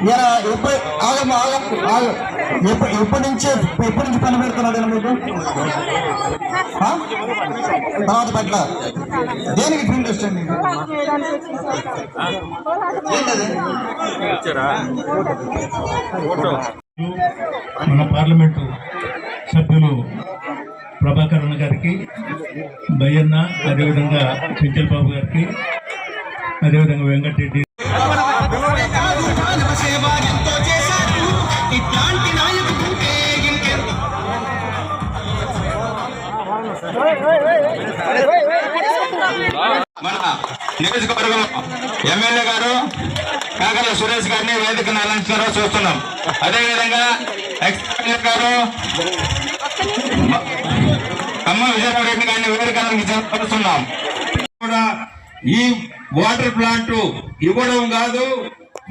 ఈయన ఎప్పుడు ఆగమ్మ ఆగమ్మ ఆగ. ఎప్పుడు ఎప్పటి నుంచి ఎప్పటి నుంచి పని పెడుతున్నాడు మీకు? తర్వాత పట్ల. దేనికి ఇంట్రెస్ట్ అండి మన పార్లమెంటు సభ్యులు ప్రభాకరణ గారికి బయ్యన్న అదేవిధంగా చెంచల్ బాబు గారికి అదేవిధంగా వెంకటరెడ్డి మన నియోజకవర్గం ఎమ్మెల్యే గారు కాకర్ల సురేష్ గారిని వేదికను అలంకరణ చూస్తున్నాం అదేవిధంగా ఎక్స్ గారు మ- అమ్మ విజయరెడ్డి గారిని వేదిక అలంకరిస్తున్నాం కూడా ఈ వాటర్ ప్లాంట్ ఇవ్వడం కాదు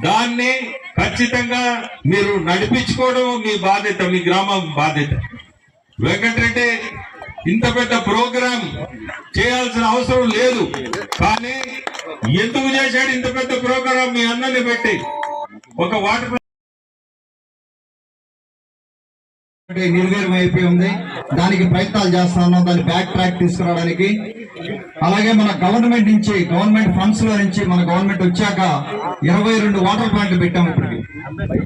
దాన్ని ఖచ్చితంగా మీరు నడిపించుకోవడం మీ బాధ్యత మీ గ్రామం బాధ్యత వెంకటరెడ్డి ఇంత పెద్ద ప్రోగ్రాం చేయాల్సిన అవసరం లేదు. కానీ ఎందుకు చేశాడు ఇంత పెద్ద ప్రోగ్రాం మీ అన్నని పెట్టి? ఒక వాటర్ నిర్వీర్యం అయిపోయి ఉంది. దానికి ప్రయత్నాలు చేస్తా ఉన్నాం. దాన్ని బ్యాక్ ట్రాక్ తీసుకురావడానికి. అలాగే మన గవర్నమెంట్ నుంచి గవర్నమెంట్ ఫండ్స్లో నుంచి మన గవర్నమెంట్ వచ్చాక ఇరవై రెండు వాటర్ ప్లాంట్లు పెట్టాము ఇప్పటికి.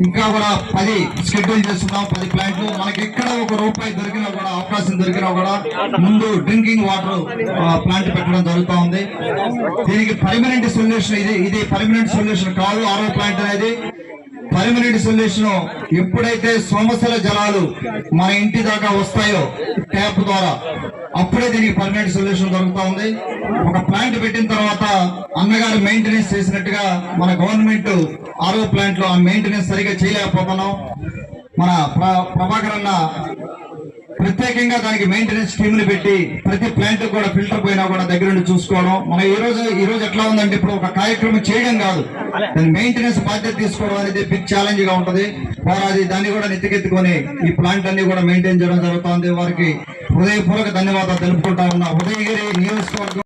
ఇంకా కూడా పది షెడ్యూల్ చేస్తున్నాం. పది ప్లాంట్లు మనకి ఎక్కడ ఒక రూపాయి దొరికినా కూడా అవకాశం దొరికినా కూడా ముందు డ్రింకింగ్ వాటర్ ప్లాంట్ పెట్టడం జరుగుతూ ఉంది. దీనికి పర్మనెంట్ సొల్యూషన్ ఇది. ఇది పర్మనెంట్ సొల్యూషన్ కాదు. ఆరో ప్లాంట్ అనేది పర్మనెంట్ సొల్యూషన్ ఎప్పుడైతే సోమసల జలాలు మన ఇంటి దాకా వస్తాయో ట్యాప్ ద్వారా అప్పుడే దీనికి పర్మనెంట్ సొల్యూషన్ దొరుకుతా ఉంది. ఒక ప్లాంట్ పెట్టిన తర్వాత అన్నగారు మెయింటెనెన్స్ చేసినట్టుగా మన గవర్నమెంట్ ఆరో ప్లాంట్లో ఆ మెయింటెనెన్స్ సరిగా చేయలేకపోతున్నాం. మన ప్రభాకర్ అన్న ప్రత్యేకంగా దానికి మెయింటెనెన్స్ టీములు పెట్టి ప్రతి ప్లాంట్ కూడా ఫిల్టర్ పోయినా కూడా దగ్గర నుండి చూసుకోవడం. మన ఈ రోజు ఈ రోజు ఎట్లా ఉందంటే ఇప్పుడు ఒక కార్యక్రమం చేయడం కాదు. దాని మెయింటెనెన్స్ బాధ్యత తీసుకోవడం అనేది బిగ్ ఛాలెంజ్గా ఉంటది. వారు అది దాన్ని కూడా నెత్తికెత్తుకొని ఈ ప్లాంట్ అన్ని కూడా మెయింటైన్ చేయడం జరుగుతుంది. వారికి హృదయపూర్వక ధన్యవాదాలు తెలుపుకుంటా ఉన్నా. ఉదయగిరి నియోజకవర్గం